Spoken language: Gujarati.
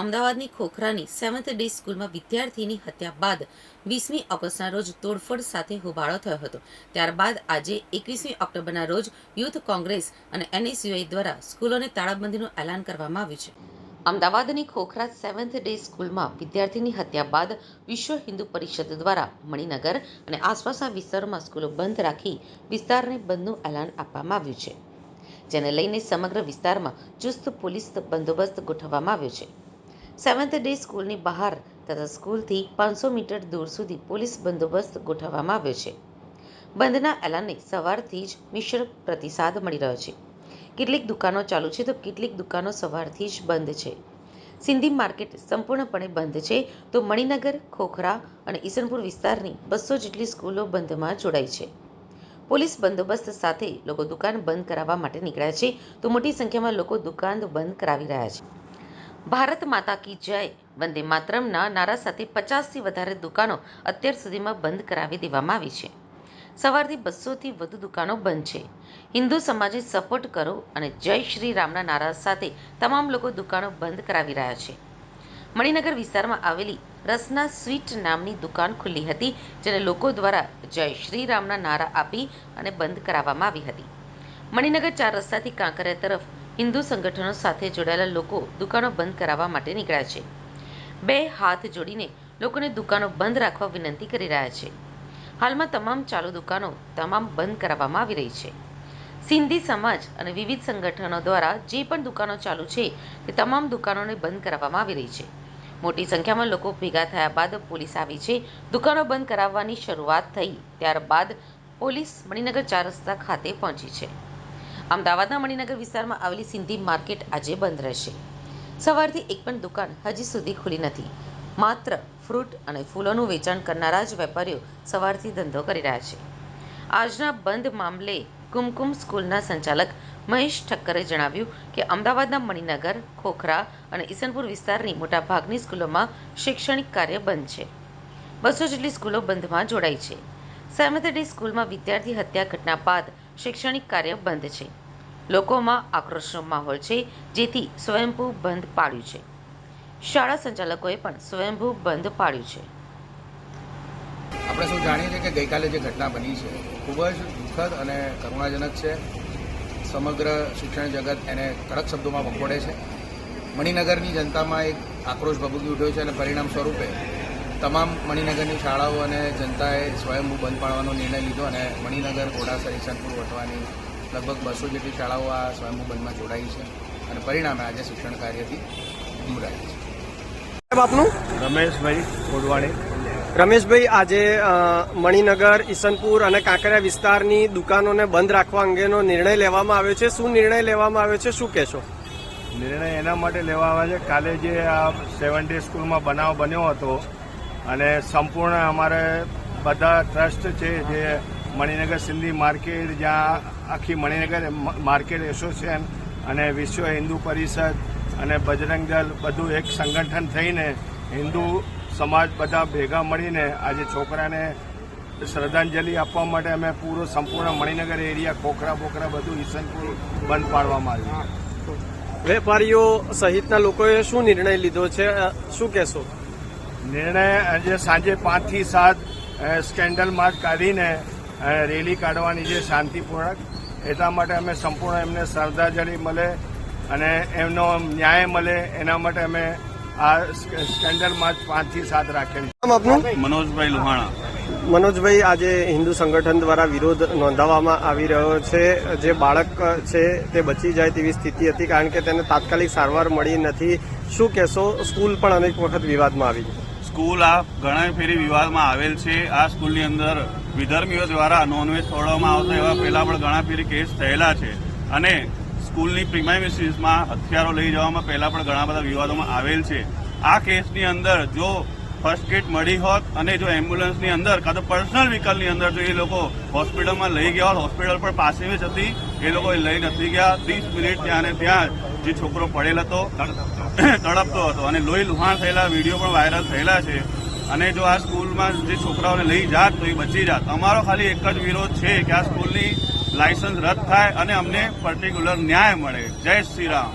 અમદાવાદની ખોખરાની સેવન્થ ડે સ્કૂલમાં વિદ્યાર્થીની હત્યા બાદ વીસમી ઓગસ્ટના રોજ તોડફોડ સાથે હોબાળો થયો હતો. ત્યારબાદ આજે એકવીસમી ઓક્ટોબરના રોજ યુથ કોંગ્રેસ અને એનએસયુઆઈ દ્વારા સ્કૂલોને તાળાબંધીનું એલાન કરવામાં આવ્યું છે. અમદાવાદની ખોખરા સેવન્થ ડે સ્કૂલમાં વિદ્યાર્થીની હત્યા બાદ વિશ્વ હિન્દુ પરિષદ દ્વારા મણિનગર અને આસપાસના વિસ્તારોમાં સ્કૂલો બંધ રાખી વિસ્તારને બંધનું એલાન આપવામાં આવ્યું છે. જેને લઈને સમગ્ર વિસ્તારમાં ચુસ્ત પોલીસ બંદોબસ્ત ગોઠવવામાં આવ્યો છે. સેવન્થ ડે સ્કૂલની બહાર તથા સ્કૂલથી પાંચસો મીટર દૂર સુધી પોલીસ બંદોબસ્ત ગોઠવવામાં આવ્યો છે. બંધના એલાનને સવારથી જ મિશ્ર પ્રતિસાદ મળી રહ્યો છે. કેટલીક દુકાનો ચાલુ છે તો કેટલીક દુકાનો સવારથી જ બંધ છે. સિંધી માર્કેટ સંપૂર્ણપણે બંધ છે તો મણિનગર, ખોખરા અને ઈસનપુર વિસ્તારની બસો જેટલી સ્કૂલો બંધમાં જોડાઈ છે. પોલીસ બંદોબસ્ત સાથે લોકો દુકાન બંધ કરાવવા માટે નીકળ્યા છે તો મોટી સંખ્યામાં લોકો દુકાન બંધ કરાવી રહ્યા છે. ભારત માતા કી જય. વંદે માતરમના નારા સાથે પચાસથી વધારે દુકાનો અત્યાર સુધીમાં બંધ કરાવી દેવામાં આવી છે. સવારથી બસોથી વધુ દુકાનો બંધ છે. હિન્દુ સમાજે સપોર્ટ કરો અને જય શ્રી રામના નારા સાથે તમામ લોકો દુકાનો બંધ કરાવી રહ્યા છે. મણિનગર વિસ્તારમાં આવેલી રસના સ્વીટ નામની દુકાન ખુલ્લી હતી, જેને લોકો દ્વારા જય શ્રી રામના નારા આપી અને બંધ કરાવવામાં આવી હતી. મણિનગર ચાર રસ્તાથી કાંકરિયા તરફ હિન્દુ સંગઠનો સાથે જોડાયેલા લોકો દુકાનો બંધ કરાવવા માટે નીકળ્યા છે. બે હાથ જોડીને લોકોને દુકાનો બંધ રાખવા વિનંતી કરી રહ્યા છે. હાલમાં તમામ ચાલુ દુકાનો તમામ બંધ કરાવવામાં આવી રહી છે. સિંધી સમાજ અને વિવિધ સંગઠનો દ્વારા જે પણ દુકાનો ચાલુ છે તે તમામ દુકાનોને બંધ કરાવવામાં આવી રહી છે. મોટી સંખ્યામાં લોકો ભેગા થયા બાદ પોલીસ આવી છે. દુકાનો બંધ કરાવવાની શરૂઆત થઈ ત્યારબાદ પોલીસ મણિનગર ચાર રસ્તા ખાતે પહોંચી છે. અમદાવાદના મણિનગર વિસ્તારમાં આવેલી સિંધી માર્કેટ આજે બંધ રહેશે. સવારથી એક પણ દુકાન હજી સુધી ખુલી નથી. માત્ર ફ્રૂટ અને ફૂલોનું વેચાણ કરનારા જ વેપારીઓ સવારથી ધંધો કરી રહ્યા છે. આજના બંધ મામલે કુમકુમ સ્કૂલના સંચાલક મહેશ ઠક્કરે જણાવ્યું કે અમદાવાદના મણિનગર, ખોખરા અને ઈસનપુર વિસ્તારની મોટાભાગની સ્કૂલોમાં શૈક્ષણિક કાર્ય બંધ છે. બસો જેટલી સ્કૂલો બંધમાં જોડાઈ છે. સેવન્થ સ્કૂલમાં વિદ્યાર્થી હત્યા ઘટના બાદ શૈક્ષણિક કાર્ય બંધ છે. લોકોમાં આક્રોશનો માહોલ છે, જેથી સ્વયંભૂ બંધ પાડ્યું છે. શાળા સંચાલકોએ પણ સ્વયંભૂ બંધ પાડ્યું છે. આપણે શું જાણીએ છીએ કે ગઈકાલે જે ઘટના બની છે, ખૂબ જ દુઃખદ અને કરુણાજનક છે. સમગ્ર શિક્ષણ જગત એને કડક શબ્દોમાં વખોડે છે. મણિનગરની જનતામાં એક આક્રોશ ભભૂકી ઉઠ્યો છે અને પરિણામ સ્વરૂપે તમામ મણિનગરની શાળાઓ અને જનતાએ સ્વયંભૂ બંધ પાડવાનો નિર્ણય લીધો અને મણિનગર ઘોડાસર ઈશાનપુર વટવાની લગભગ બસો જેટલી શાળાઓ આ સ્વયંભૂ બંધમાં જોડાઈ છે અને પરિણામે આજે શિક્ષણ કાર્યથી દૂર આવી છે. સાહેબ આપનું? રમેશભાઈ કોડવાણી રમેશભાઈ આજે મણિનગર ઈસનપુર અને કાંકરિયા વિસ્તારની દુકાનોને બંધ રાખવા અંગેનો નિર્ણય લેવામાં આવ્યો છે. શું નિર્ણય લેવામાં આવ્યો છે? શું કહેશો? નિર્ણય એના માટે લેવા આવે છે. કાલે જે આ સેવન ડે સ્કૂલમાં બનાવ બન્યો હતો અને સંપૂર્ણ અમારે બધા ટ્રસ્ટ છે જે મણિનગર સિંધી માર્કેટ, જ્યાં આખી મણિનગર માર્કેટ એસોસિએશન અને વિશ્વ હિન્દુ પરિષદ અને બજરંગ દળ બધું એક સંગઠન થઈને હિન્દુ સમાજ બધા ભેગા મળીને આજે છોકરાને શ્રદ્ધાંજલિ આપવા માટે અમે પૂરો સંપૂર્ણ મણિનગર એરિયા ખોખરા બોખરા બધું ઈસનપુર બંધ પાડવામાં આવ્યું. વેપારીઓ સહિતના લોકોએ શું નિર્ણય લીધો છે? શું કહેશો? નિર્ણય આજે સાંજે પાંચથી સાત સ્કેન્ડલ માર્ચ કાઢીને રેલી કાઢવાની છે શાંતિપૂર્વક એટલા માટે અમે સંપૂર્ણ એમને શ્રદ્ધાંજલિ મળે અને એમનો ન્યાય મળે એના માટે અમે આ સ્કેન્ડલ માર્ચ પાંચથી સાત રાખેલી. મનોજભાઈ લુહાણા. મનોજભાઈ આજે હિન્દુ સંગઠન દ્વારા વિરોધ નોંધાવવામાં આવી રહ્યો છે. જે બાળક છે તે બચી જાય તેવી સ્થિતિ હતી કારણ કે તેને તાત્કાલિક સારવાર મળી નથી. શું કહેશો? સ્કૂલ પણ અનેક વખત વિવાદમાં આવી સ્કૂલ આ ઘણા ફેરી વિવાદમાં આવેલ છે. આ સ્કૂલની અંદર વિધર્મીઓ દ્વારા નોનવેજ છોડવામાં આવતા એવા પહેલા પણ ઘણા ફેરી કેસ થયેલા છે. અને સ્કૂલની પ્રિમાઇમિસીસમાં હથિયારો લઈ જવામાં પહેલા પણ ઘણા બધા વિવાદોમાં આવેલ છે. આ કેસની અંદર જો ફર્સ્ટ કિટ મળી હોત અને જો એમ્બ્યુલન્સની અંદર કાં તો પર્સનલ વ્હીકલની અંદર જો એ લોકો હોસ્પિટલમાં લઈ ગયા હોત, હોસ્પિટલ પર પાસે જ હતી, એ લોકો લઈ નથી ગયા. ત્રીસ મિનિટ ત્યાં ને ત્યાં જે છોકરો પડેલ હતો. તડપતો હતો અને લોહી લુહાણ થયેલા, વીડિયો પણ વાયરલ થયેલા છે. અને જો આ સ્કૂલમાં જે છોકરાઓને લઈ જાત, તો એ બચી જાત. અમારો ખાલી એક જ વિરોધ છે કે આ સ્કૂલની લાયસન્સ રદ થાય અને અમને પર્ટિક્યુલર ન્યાય મળે. જય શ્રી રામ.